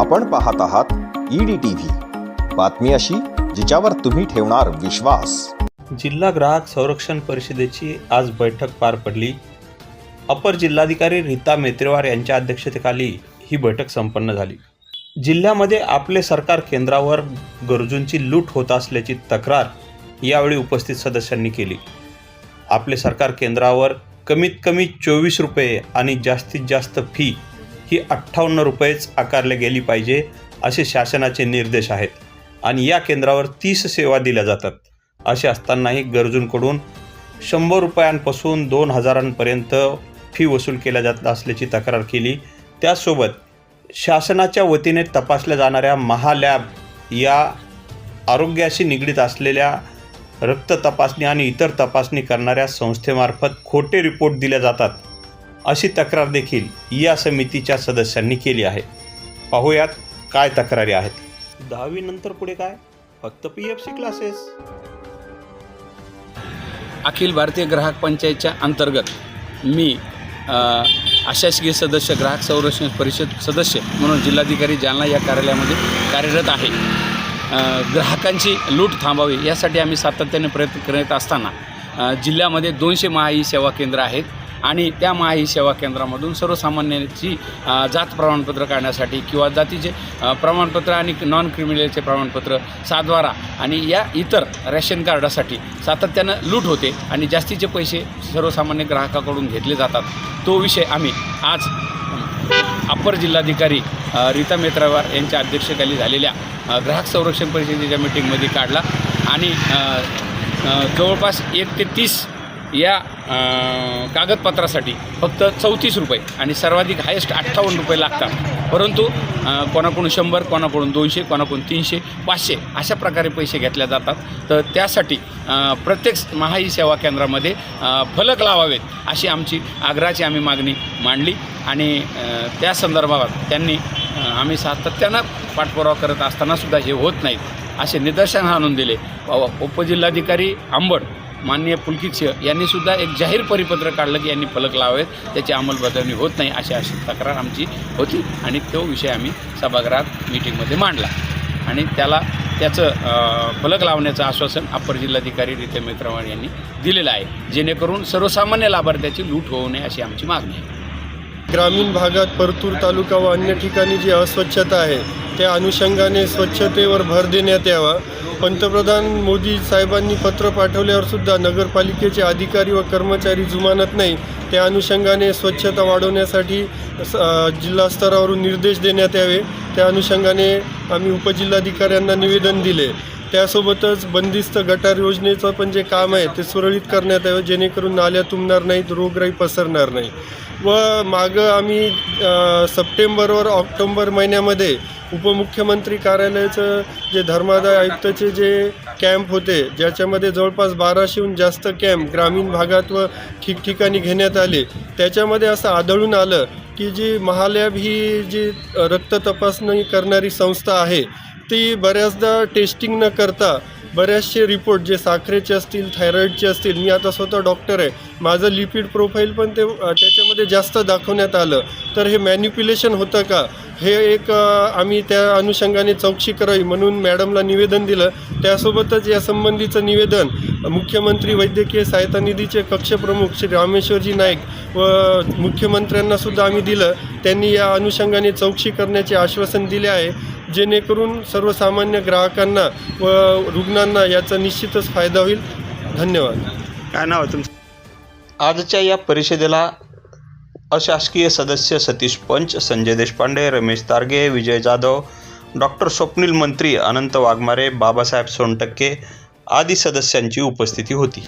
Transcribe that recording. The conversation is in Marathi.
आपण पाहत आहात ईडी टीव्ही बातमी अशी जिच्यावर तुम्ही ठेवणार विश्वास. जिल्हा ग्राहक संरक्षण परिषदेची आज बैठक पार पडली. अपर जिल्हाधिकारी रीता मेत्रेवार यांच्या अध्यक्षतेखाली ही बैठक संपन्न झाली. जिल्ह्यामध्ये आपले सरकार केंद्रावर गरजूंची लूट होत असल्याची तक्रार यावेळी उपस्थित सदस्यांनी केली. आपले सरकार केंद्रावर कमीत कमी चोवीस रुपये आणि जास्तीत जास्त फी ही अठ्ठावन्न रुपयेच आकारले गेली पाहिजे असे शासनाचे निर्देश आहेत. आणि या केंद्रावर तीस सेवा दिल्या जातात. असे असतानाही गरजूंकडून शंभर रुपयांपासून दोन हजारांपर्यंत फी वसूल केल्या जात असल्याची तक्रार केली. त्यासोबत शासनाच्या वतीने तपासल्या जाणाऱ्या महालॅब या आरोग्याशी निगडीत असलेल्या रक्त तपासणी आणि इतर तपासणी करणाऱ्या संस्थेमार्फत खोटे रिपोर्ट दिल्या जातात. अशी तक्रार देखील या समितीच्या सदस्यांनी केली आहे. पाहूयात काय तक्रारी आहेत. दहावी नंतर पुढे काय? फक्त P F C classes Akhil Bharatiya ग्राहक पंचायतच्या अंतर्गत मी अशासकीय सदस्य ग्राहक संरक्षण परिषद सदस्य म्हणून जिल्हाधिकारी जालना या कार्यालयामध्ये कार्यरत आहे. ग्राहकांची लूट थांबावी यासाठी आम्ही सातत्याने प्रयत्न करत असताना जिल्ह्यामध्ये दोनशे महाई सेवा केंद्र आहेत. आणि त्या माही सेवा केंद्रामधून सर्वसामान्यांची जात प्रमाणपत्र काढण्यासाठी किंवा जातीचे प्रमाणपत्र आणि नॉन क्रिमिनलचे प्रमाणपत्र सातबारा आणि या इतर रेशन कार्डासाठी सातत्यानं लूट होते आणि जास्तीचे पैसे सर्वसामान्य ग्राहकाकडून घेतले जातात. तो विषय आम्ही आज अप्पर जिल्हाधिकारी रीता मेत्रावार यांच्या अध्यक्षतेखाली झालेल्या ग्राहक संरक्षण परिषदेच्या मिटिंगमध्ये काढला आणि जवळपास एक ते तीस या कागदपत्रासाठी फक्त चौतीस रुपये आणि सर्वाधिक हायेस्ट अठ्ठावन्न रुपये लागतात. परंतु कोणाकडून शंभर कोणाकडून दोनशे कोणाकडून तीनशे पाचशे अशा प्रकारे पैसे घेतले जातात. तर त्यासाठी प्रत्येक महाई सेवा केंद्रामध्ये फलक लावावेत अशी आमची आग्रहाची आम्ही मागणी मांडली आणि त्या संदर्भात त्यांनी आम्ही सातत्यानं पाठपुरावा करत असतानासुद्धा हे होत नाहीत असे निदर्शन आणून दिले. उपजिल्हाधिकारी आंबड माननीय पुलकित सिंह यांनी सुद्धा एक जाहीर परिपत्र काढलं की यांनी फलक लावावेत. त्याची अंमलबजावणी होत नाही अशी अशी तक्रार आमची होती आणि तो विषय आम्ही सभागृहात मीटिंगमध्ये मांडला. आणि त्याला त्याचं फलक लावण्याचं आश्वासन अप्पर जिल्हाधिकारी रिते मित्रवाण यांनी दिलेलं आहे. जेणेकरून सर्वसामान्य लाभार्थ्याची लूट होऊ नये अशी आमची मागणी आहे. ग्रामीण भागात परतूर तालुका व अन्य ठिकाणी जी अस्वच्छता आहे त्या अनुषंगाने स्वच्छतेवर भर देण्यात यावा. पंतप्रधान मोदी साहेबांनी पत्र पाठवल्यावर सुद्धा नगरपालिकेचे अधिकारी व कर्मचारी जुमानत नाही. त्या अनुषंगाने स्वच्छता वाढवण्यासाठी जिल्हा स्तरावरून निर्देश देण्यात यावे. त्या अनुषंगाने आम्ही उपजिल्हाधिकाऱ्यांना निवेदन दिले. त्यासोबतच बंदिस्त गटार योजनेचं पण जे काम आहे ते सुरळीत करण्यात यावं जेणेकरून नाल्या तुंबणार नाहीत रोगराई पसरणार नाही. व मागं आम्ही सप्टेंबरवर ऑक्टोंबर महिन्यामध्ये उपमुख्यमंत्री कार्यालयाचं जे धर्मादाय आयुक्ताचे जे कॅम्प होते ज्याच्यामध्ये जवळपास बाराशेहून जास्त कॅम्प ग्रामीण भागात व ठिकठिकाणी घेण्यात आले. त्याच्यामध्ये असं आढळून आलं की जी महालॅब ही जी रक्त तपासणी करणारी संस्था आहे ती बऱ्याचदा टेस्टिंग न करता बऱ्याचशे रिपोर्ट जे साखरेचे असतील थायरॉईडचे असतील मी आता स्वतः डॉक्टर आहे. माझं लिपिड प्रोफाईल पण ते त्याच्यामध्ये जास्त दाखवण्यात आलं. तर हे मॅन्युप्युलेशन होतं का? हे एक आम्ही त्या अनुषंगाने चौकशी करावी म्हणून मॅडमला निवेदन दिलं. त्यासोबतच या संबंधीचं निवेदन मुख्यमंत्री वैद्यकीय सहायता निधीचे कक्षप्रमुख श्री रामेश्वरजी नाईक व मुख्यमंत्र्यांनासुद्धा आम्ही दिलं. त्यांनी या अनुषंगाने चौकशी करण्याचे आश्वासन दिले आहे. जेणेकरून सर्वसामान्य ग्राहकांना व रुग्णांना याचा निश्चितच फायदा होईल. धन्यवाद. काय नाव आहे तुमचं? आजच्या या परिषदेला अशासकीय सदस्य सतीश पंच संजय देशपांडे रमेश तारगे विजय जाधव डॉक्टर स्वप्नील मंत्री अनंत वाघमारे बाबासाहेब सोनटक्के आदी सदस्यांची उपस्थिती होती.